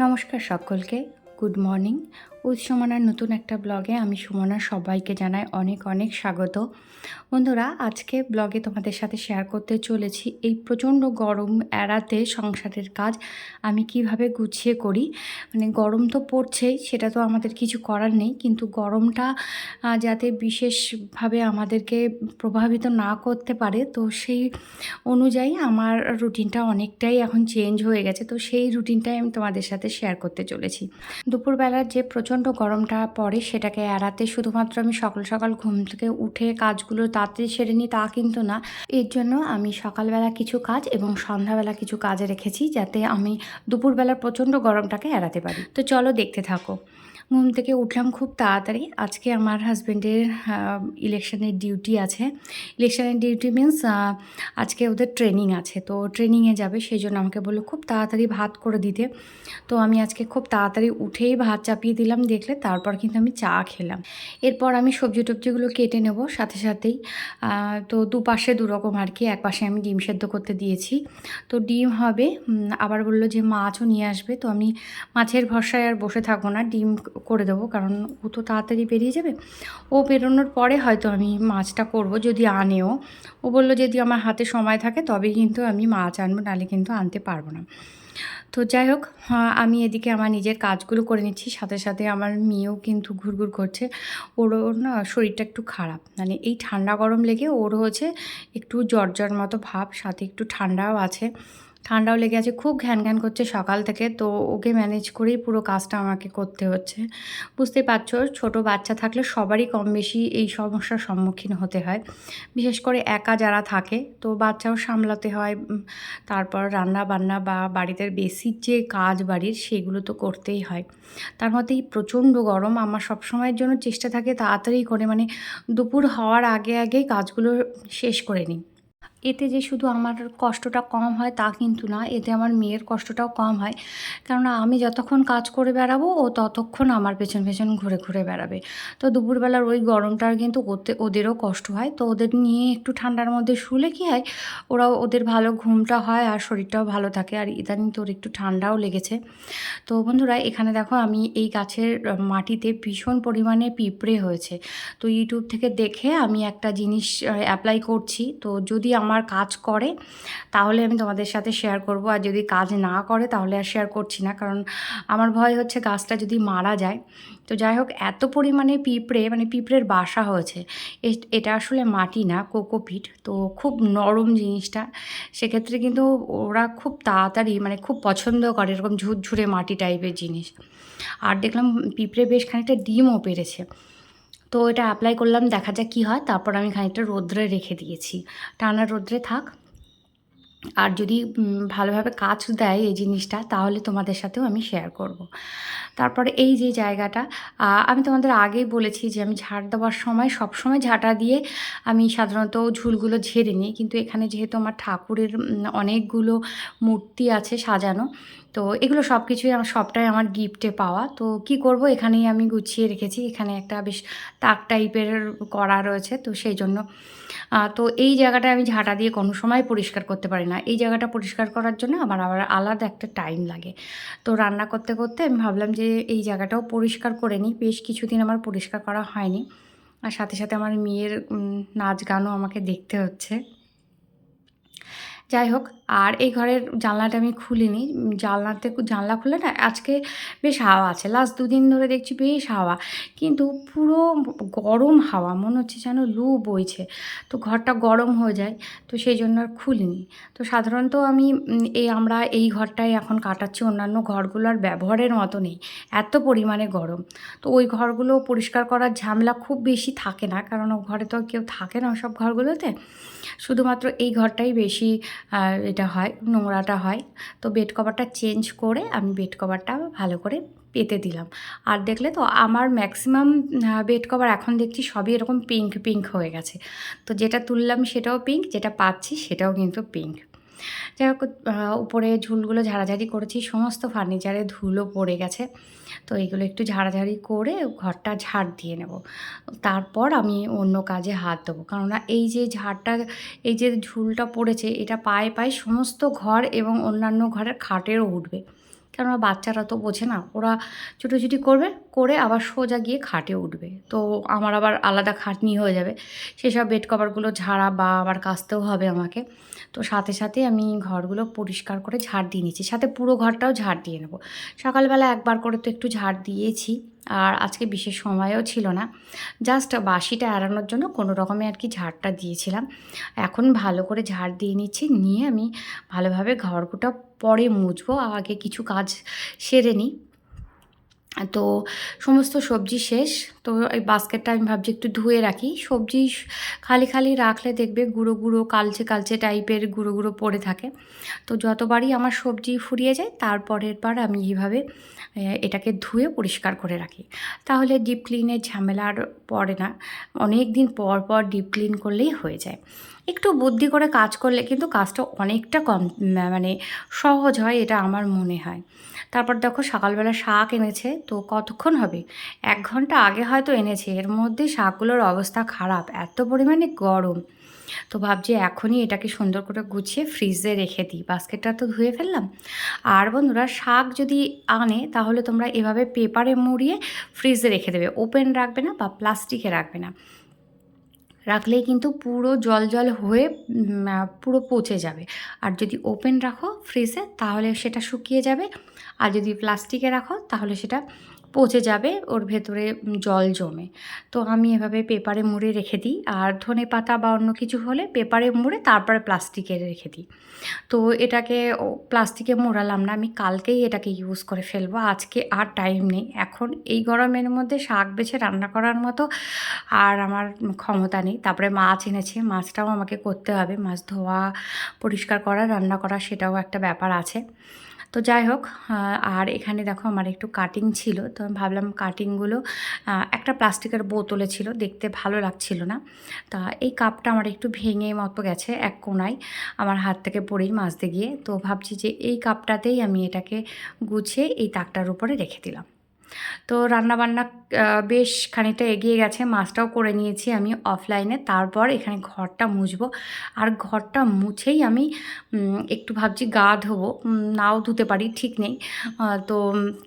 নমস্কার সকলকে good morning. উৎ সুমনার নতুন একটা ব্লগে আমি সুমনা সবাইকে জানাই অনেক অনেক স্বাগত। বন্ধুরা, আজকে ব্লগে তোমাদের সাথে শেয়ার করতে চলেছি এই প্রচণ্ড গরম এড়াতে সংসারের কাজ আমি কীভাবে গুছিয়ে করি। মানে গরম তো পড়ছেই, সেটা তো আমাদের কিছু করার নেই, কিন্তু গরমটা যাতে বিশেষভাবে আমাদেরকে প্রভাবিত না করতে পারে, তো সেই অনুযায়ী আমার রুটিনটা অনেকটাই এখন চেঞ্জ হয়ে গেছে, তো সেই রুটিনটাই আমি তোমাদের সাথে শেয়ার করতে চলেছি। দুপুরবেলার যে প্রচণ্ড গরমটা পড়ে সেটাকে এড়াতে শুধুমাত্র আমি সকাল সকাল ঘুম থেকে উঠে কাজগুলো তাড়াতাড়ি সেরে নিই তা কিন্তু না। এর জন্য আমি সকালবেলা কিছু কাজ এবং সন্ধ্যাবেলা কিছু কাজে রেখেছি যাতে আমি দুপুরবেলার প্রচণ্ড গরমটাকে এড়াতে পারি। তো চলো দেখতে থাকো। ঘুম থেকে উঠলাম খুব তাড়াতাড়ি। আজকে আমার হাজব্যান্ডের ইলেকশনের ডিউটি আছে। ইলেকশনের ডিউটি মিন্স আজকে ওদের ট্রেনিং আছে। তো ট্রেনিংয়ে যাবে সেই জন্য আমাকে বলল খুব তাড়াতাড়ি ভাত করে দিতে। তো আমি আজকে খুব তাড়াতাড়ি উঠেই ভাত চাপিয়ে দিলাম দেখলে, তারপর কিন্তু আমি চা খেলাম। এরপর আমি সবজি টবজিগুলো কেটে নেব সাথে সাথেই। তো দুপাশে দুরকম আর কি, এক পাশে আমি ডিম সেদ্ধ করতে দিয়েছি। তো ডিম হবে আবার বলল যে মাছও নিয়ে আসবে। তো আমি মাছের ভরসায় আর বসে থাকব না। ডিম করে দেবো কারণ ও তো তাড়াতাড়ি বেরিয়ে যাবে। ও বেরোনোর পরে হয়তো আমি মাছটা করব যদি আনেও। ও বলল যদি আমার হাতে সময় থাকে তবেই কিন্তু আমি মাছ আনব নাহলে কিন্তু আনতে পারব না। তো যাই হোক আহ, আমি এদিকে আমার নিজের কাজগুলো করে নিচ্ছি। সাথে সাথে আমার মেয়েও কিন্তু ঘুরঘুর করছে। ওরও না শরীরটা একটু খারাপ। মানে এই ঠান্ডা গরম লেগে ওর হচ্ছে একটু জ্বর জ্বর মতো ভাব সাথে একটু ঠান্ডাও আছে। ঠান্ডাও লেগে আছে, খুব ঘ্যান ঘ্যান করছে সকাল থেকে, তো ওকে ম্যানেজ করেই পুরো কাজটা আমাকে করতে হচ্ছে। বুঝতেই পারছ, ছোট বাচ্চা থাকলে সবারই কম বেশি এই সমস্যার সম্মুখীন হতে হয়। বিশেষ করে একা যারা থাকে, তো বাচ্চাও সামলাতে হয় তারপর রান্না বান্না বা বাড়িতে বেসিক যে কাজ বাড়ির সেগুলো তো করতেই হয়। তার মধ্যেই প্রচণ্ড গরম, আমার সবসময়ের জন্য চেষ্টা থাকে তাড়াতাড়ি করে মানে দুপুর হওয়ার আগে আগেই কাজগুলো শেষ করে নিই। এতে যে শুধু আমার কষ্টটা কম হয় তা কিন্তু না, এতে আমার মেয়ের কষ্টটাও কম হয়। কেননা আমি যতক্ষণ কাজ করে বেড়াবো, ও ততক্ষণ আমার পেছন পেছন ঘুরে ঘুরে বেড়াবে। তো দুপুরবেলার ওই গরমটার কিন্তু ওতে, ওদেরও কষ্ট হয়। তো ওদের নিয়ে একটু ঠান্ডার মধ্যে শুলে কী হয়, ওরাও ওদের ভালো ঘুমটা হয় আর শরীরটাও ভালো থাকে। আর ইদানিং তোর একটু ঠান্ডাও লেগেছে। তো বন্ধুরা, এখানে দেখো আমি এই গাছের মাটিতে ভীষণ পরিমাণে পিঁপড়ে হয়েছে। তো ইউটিউব থেকে দেখে আমি একটা জিনিস অ্যাপ্লাই করছি। তো যদি আমার কাজ করে, তাহলে আমি তোমাদের সাথে শেয়ার করব। আর যদি কাজ না করে, তাহলে আর শেয়ার করছি না। কারণ আমার ভয় হচ্ছে গাছটা যদি মারা যায়। তো যাই হোক, এত পরিমাণে পিঁপড়ে মানে পিঁপড়ের বাসা হয়েছে। এটা আসলে মাটি না কোকোপিট তো খুব নরম জিনিসটা। সেক্ষেত্রে কিন্তু ওরা খুব তাড়াতাড়ি মানে খুব পছন্দ করে এরকম ঝুরঝুরে মাটি টাইপের জিনিস। আর দেখলাম পিঁপড়ে বেশ খানিকটা ডিমও পেরেছে। তো এটা অ্যাপ্লাই করলাম, দেখা যাক কী হয়। তারপর আমি খানিকটা রোদ্রে রেখে দিয়েছি। টানা রোদ্রে থাক। আর যদি ভালোভাবে কাজ দেয় এই জিনিসটা, তাহলে তোমাদের সাথেও আমি শেয়ার করব। তারপরে এই যে জায়গাটা আমি তোমাদের আগেই বলেছি যে আমি ঝাড় দেওয়ার সময় সব সময় ঝাঁটা দিয়ে আমি সাধারণত ঝুলগুলো ঝেড়ে নিই। কিন্তু এখানে যেহেতু আমার ঠাকুরের অনেকগুলো মূর্তি আছে সাজানো তো এগুলো সব কিছুই আমার, সবটাই আমার গিফটে পাওয়া। তো কি করব? এখানেই আমি গুছিয়ে রেখেছি। এখানে একটা বেশ তাক টাইপের করা রয়েছে, তো সেই জন্য। তো এই জায়গাটা আমি ঝাঁটা দিয়ে কোনো সময় পরিষ্কার করতে পারি না। এই জায়গাটা পরিষ্কার করার জন্য আমার আবার আলাদা একটা টাইম লাগে। তো রান্না করতে করতে আমি ভাবলাম যে এই জায়গাটাও পরিষ্কার করে নিই। বেশ কিছুদিন আমার পরিষ্কার করা হয়নি। আর সাথে সাথে আমার মেয়ের নাচ গানও আমাকে দেখতে হচ্ছে। যাই হোক, আর এই ঘরের জানলাটা আমি খুলিনি। জানলাতে জানলা খুলে না, আজকে বেশ হাওয়া আছে। লাস্ট দুদিন ধরে দেখছি বেশ হাওয়া। কিন্তু পুরো গরম হাওয়া, মনে হচ্ছে যেন লু বইছে। তো ঘরটা গরম হয়ে যায়, তো সেই জন্য আর খুলিনি। তো সাধারণত আমি এই আমরা এই ঘরটাই এখন কাটাচ্ছি। অন্যান্য ঘরগুলো আর ব্যবহারের মতো নেই, এত পরিমাণে গরম। তো ওই ঘরগুলো পরিষ্কার করার ঝামেলা খুব বেশি থাকে না, কারণ ও ঘরে তো কেউ থাকে না সব ঘরগুলোতে। শুধুমাত্র এই ঘরটাই বেশি এটা হয়, নোংরাটা হয়। তো বেড কভারটা চেঞ্জ করে আমি বেড কভারটা ভালো করে পেতে দিলাম। আর দেখলে তো আমার ম্যাক্সিমাম বেড কভার এখন দেখছি সবই এরকম পিঙ্ক পিঙ্ক হয়ে গেছে। তো যেটা তুললাম সেটাও পিঙ্ক যেটা পাচ্ছি সেটাও কিন্তু পিঙ্ক যাই হোক উপরে ঝুলগুলো ঝাড়াঝাড়ি করেছি, সমস্ত ফার্নিচারে ধুলো পড়ে গেছে। তো এগুলো একটু ঝাড়াঝাড়ি করে ঘরটা ঝাড় দিয়ে নেব। তারপর আমি অন্য কাজে হাত দেবো। কেননা এই যে ঝাড়টা, এই যে ঝুলটা পড়েছে, এটা পায়ে পায়ে সমস্ত ঘর এবং অন্যান্য ঘরের খাটেরও উঠবে। কেননা বাচ্চারা তো বোঝে না, ওরা ছুটোছুটি করবে, করে আবার সোজা গিয়ে খাটে উঠবে। তো আমার আবার আলাদা খাটনি হয়ে যাবে। সেসব বেড কভারগুলো ঝাড়া বা আবার কাচতেও হবে আমাকে। তো সাথে সাথে আমি ঘরগুলো পরিষ্কার করে ঝাড় দিয়ে নিচ্ছি। সাথে পুরো ঘরটাও ঝাড় দিয়ে নেব। সকালবেলা একবার করে তো একটু ঝাড় দিয়েছি। আর আজকে বিশেষ সময়ও ছিল না। জাস্ট বাসিটা এড়ানোর জন্য কোনো রকমে আর কি ঝাড়টা দিয়েছিলাম। এখন ভালো করে ঝাড় দিয়ে নিচ্ছি। নিয়ে আমি ভালোভাবে ঘরটা পরে মুছবো আগে কিছু কাজ সেরে নিই। তো সমস্ত সবজি শেষ। তো এই বাস্কেটটা আমি ভাবছি একটু ধুয়ে রাখি। সবজি খালি খালি রাখলে দেখবে গুঁড়ো গুঁড়ো, কালচে কালচে টাইপের গুঁড়ো গুঁড়ো পড়ে থাকে। তো যতবারই আমার সবজি ফুরিয়ে যায়, তারপরের বার আমি এইভাবে এটাকে ধুয়ে পরিষ্কার করে রাখি। তাহলে ডিপ ক্লিনের ঝামেলা আর পড়ে না। অনেক দিন পর পর ডিপ ক্লিন করলেই হয়ে যায়। একটু বুদ্ধি করে কাজ করলে কিন্তু কাজটা অনেকটা কম মানে সহজ হয়, এটা আমার মনে হয়। তারপর দেখো সকালবেলা শাক এনেছে, তো কতক্ষণ হবে? এক ঘণ্টা আগে হয়তো এনেছে, এর মধ্যে শাকগুলোর অবস্থা খারাপ, এত পরিমাণে গরম। তো ভাবছি এখনই এটাকে সুন্দর করে গুছিয়ে ফ্রিজে রেখে দিই, বাস্কেটটা তো ধুয়ে ফেললাম। আর বন্ধুরা, শাক যদি আনে, তাহলে তোমরা এভাবে পেপারে মুড়িয়ে ফ্রিজে রেখে দেবে, ওপেন রাখবে না বা প্লাস্টিকে রাখবে না। রাখলেই কিন্তু পুরো জল জল হয়ে পুরো পচে যাবে। আর যদি ওপেন রাখো ফ্রিজে তাহলে সেটা শুকিয়ে যাবে। আর যদি প্লাস্টিকে রাখো, তাহলে সেটা পচে যাবে, ওর ভেতরে জল জমে। তো আমি এভাবে পেপারে মুড়ে রেখে দিই, আর ধনে পাতা বা অন্য কিছু হলে পেপারে মুড়ে তারপরে প্লাস্টিকে রেখে দিই। তো এটাকে প্লাস্টিকে মোড়ালাম না, আমি কালকেই এটাকে ইউজ করে ফেলব, আজকে আর টাইম নেই। এখন এই গরমের মধ্যে শাক বেছে রান্না করার মতো আর আমার ক্ষমতা নেই। তারপরে মাছ এনেছে, মাছটাও আমাকে করতে হবে। মাছ ধোয়া, পরিষ্কার করা, রান্না করা, সেটাও একটা ব্যাপার আছে। তো যাই হোক আর এখানে দেখো আমার একটু কাটিং ছিল, তো আমি ভাবলাম কাটিংগুলো একটা প্লাস্টিকের বোতলে ছিল, দেখতে ভালো লাগছিল না। তা এই কাপটা আমার একটু ভেঙে মতো গেছে এক কোনায় আমার হাত থেকে পড়েই মাজতে গিয়ে, তো ভাবছি যে এই কাপটাতেই আমি এটাকে গুছিয়ে এই তাকটার উপরে রেখে দিলাম। তো রান্নাবান্না বেশ খানিকটা এগিয়ে গেছে। মাছটাও করে নিয়েছি আমি অফলাইনে তারপর এখানে ঘরটা মুছবো। আর ঘরটা মুছেই আমি একটু ভাবছি গা ধোবো। নাও ধুতে পারি, ঠিক নেই। তো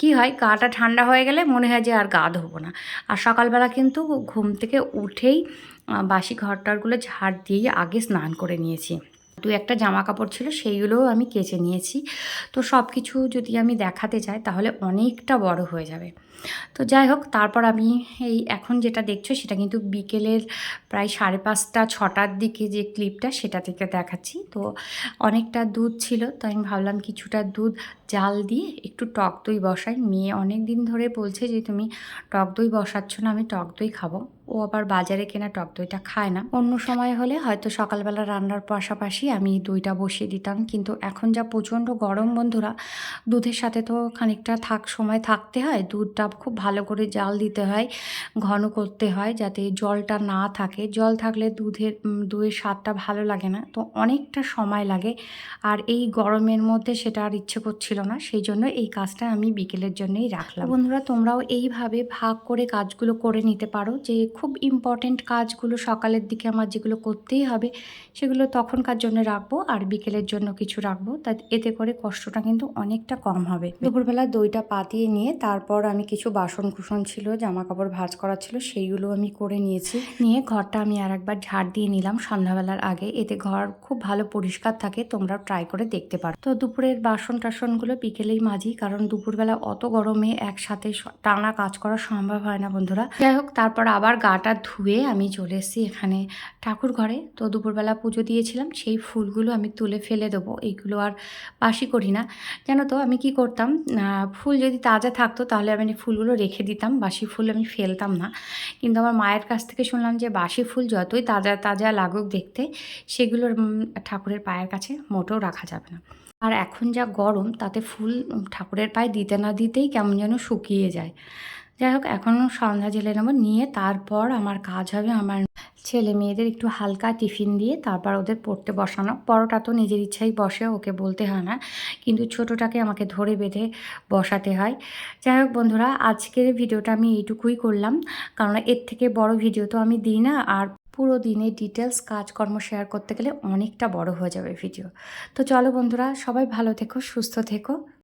কি হয়, গাটা ঠান্ডা হয়ে গেলে মনে হয় যে আর গা ধোবো না। আর সকালবেলা কিন্তু ঘুম থেকে উঠেই বাসি ঘরটারগুলো ঝাড় দিয়েই আগে স্নান করে নিয়েছি। দু একটা জামা কাপড় ছিল, সেইগুলোও আমি কেচে নিয়েছি। তো সব কিছু যদি আমি দেখাতে চাই তাহলে অনেকটা বড় হয়ে যাবে। তো যাই হোক, তারপর আমি এই এখন যেটা দেখছ, সেটা কিন্তু বিকেলের প্রায় সাড়ে পাঁচটা, ছটার দিকে যে ক্লিপটা, সেটা থেকে দেখাচ্ছি। তো অনেকটা দুধ ছিল, তো আমি ভাবলাম কিছুটা দুধ, জাল দিয়ে একটু টক দই বসাই। মেয়ে অনেক দিন ধরে বলছে যে, তুমি টক দই বসাচ্ছ না, আমি টক দই খাব। ও আবার বাজারে কেনা টক দইটা খায় না। অন্য সময় হলে হয়তো সকালবেলা রান্নার পাশাপাশি আমি দইটা বসিয়ে দিতাম। কিন্তু এখন যা প্রচণ্ড গরম বন্ধুরা, দুধের সাথে তো খানিকটা থাক, সময় থাকতে হয়। দুধটা খুব ভালো করে জাল দিতে হয়, ঘন করতে হয় যাতে জলটা না থাকে। জল থাকলে দুধের দইয়ের স্বাদটা ভালো লাগে না। তো অনেকটা সময় লাগে আর এই গরমের মধ্যে সেটা আর ইচ্ছে করছিল না। সেই জন্য এই কাজটা আমি বিকেলের জন্যই রাখলাম। বন্ধুরা, তোমরাও এইভাবে ভাগ করে কাজগুলো করে নিতে পারো। যে খুব ইম্পর্টেন্ট কাজগুলো সকালের দিকে আমার যেগুলো করতেই হবে, সেগুলো তখনকার জন্য রাখব আর বিকেলের জন্য কিছু রাখব। তা এতে করে কষ্টটা কিন্তু অনেকটা কম হবে। দুপুরবেলা দইটা পাতিয়ে নিয়ে তারপর আমি কিছু বাসন কুসন ছিল জামা কাপড় ভাজ করা ছিল, সেইগুলো আমি করে নিয়েছি। নিয়ে ঘরটা আমি আর একবার ঝাড় দিয়ে নিলাম সন্ধ্যাবেলার আগে। এতে ঘর খুব ভালো পরিষ্কার থাকে, তোমরা ট্রাই করে দেখতে পারো। তো দুপুরের বাসন টাসনগুলো বিকেলেই মাঝি কারণ দুপুরবেলা অত গরমে একসাথে টানা কাজ করা সম্ভব হয় না বন্ধুরা। যাই হোক, তারপর আবার গাটা ধুয়ে আমি চলে এসেছি এখানে ঠাকুর ঘরে। তো দুপুরবেলা পুজো দিয়েছিলাম, সেই ফুলগুলো আমি তুলে ফেলে দেবো। এইগুলো আর বাসি করি না। জানো তো, আমি কি করতাম ফুল যদি তাজা থাকতো তাহলে আমি ফুলগুলো রেখে দিতাম, বাসি ফুল আমি ফেলতাম না। কিন্তু আমার মায়ের কাছ থেকে শুনলাম যে বাসি ফুল যতই তাজা তাজা লাগুক দেখতে, সেগুলোর ঠাকুরের পায়ের কাছে মোটেও রাখা যাবে না। আর এখন যা গরম, তাতে ফুল ঠাকুরের পায়ে দিতে না দিতেই কেমন যেন শুকিয়ে যায়। যাই হোক এখনও সন্ধ্যা জেলে নেব, নিয়ে তারপর আমার কাজ হবে আমার ছেলে মেয়েদের একটু হালকা টিফিন দিয়ে তারপর ওদের পড়তে বসানো। বড়টা তো নিজের ইচ্ছাই বসে, ওকে বলতে হয় না। কিন্তু ছোটোটাকে আমাকে ধরে বেঁধে বসাতে হয়। যাই হোক বন্ধুরা, আজকের ভিডিওটা আমি এইটুকুই করলাম। কারণ এর থেকে বড় ভিডিও তো আমি দিই না। আর পুরো দিনে ডিটেলস কাজকর্ম শেয়ার করতে গেলে অনেকটা বড় হয়ে যাবে ভিডিও। তো চলো বন্ধুরা, সবাই ভালো থেকো, সুস্থ থেকো।